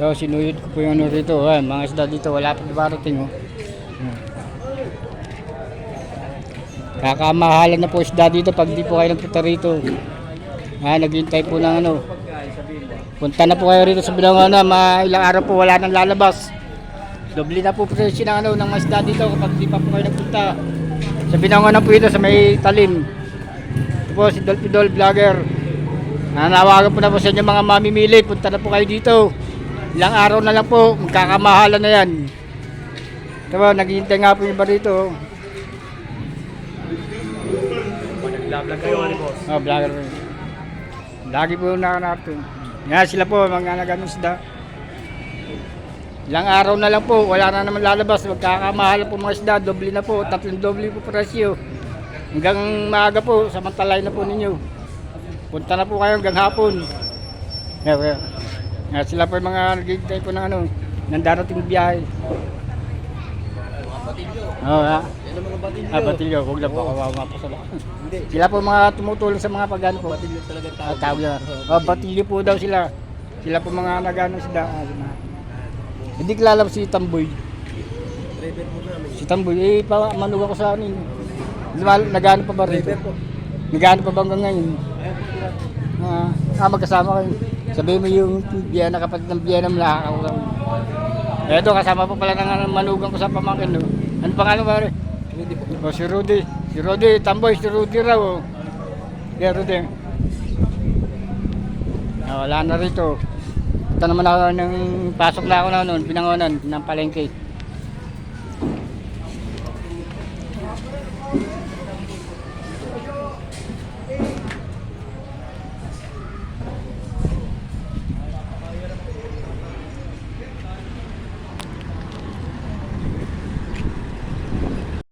Ito, sinuyod ko po yung ano rito. Ay, mga isda dito, wala pa darating. Oh. Kakamahalan na po isda dito pag di po kayo nagpunta rito. Ah, naghintay po ng ano. Punta na po kayo rito sa Binangonan, ma ilang araw po wala nang lalabas. Doble na po presyo ng ano ng mga isda dito kapag di pa po kayo nagpunta. Sa Binangonan po ito sa may talim. Po si Dolpidol Vlogger. Nanawagan po na po sa inyo mga mamimili, punta na po kayo dito. Ilang araw na lang po, magkakamahalan na yan. Ito po, naghihintay nga po yung iba rito. Nag-vlog kayo, ano boss? Oh, vlogger. Lagi po nakanapin. Yan sila po, mga nagano isda. Ilang araw na lang po, wala na naman lalabas. Magkakamahal po mga isda, doble na po, tatlong doble po presyo. Hanggang maaga po, samantalay na po ninyo. Punta na po kayo hanggang hapon. Yan, sila po yung mga naghihintay po ng ano, ng darating biyahe. Oo, ha? Yan ang mga batilyo. Ah, batilyo, huwag lang po, kawawa po sila. Hindi. Sila po mga tumutulong sa mga pagano po. Batilyo talaga Ah, tawag. yan. Oh, batilyo po daw sila. Sila po mga nagano sila. Ah, sila. Hindi kilala po si Tamboy. Si Tamboy, eh, pa, manuga ko sa anin. Nagano pa ba rito? Nagano pa ba hanggang ngayon? Sila. Ah, magkasama kayo. Sabihin mo yung biyana, kapatid ng biyana mo, nakakaulang. Eto, kasama po pala ng manugang ko sa pamangkin. No? Ano pangalan ba rin? Hindi po. O si Rudy. Si Rudy, Tamboy, si Rudy raw. Oh. Yeah, Rudy. Ah, wala na rito. Ito naman ako ng pasok na ako na noon, pinangonan ng palengke.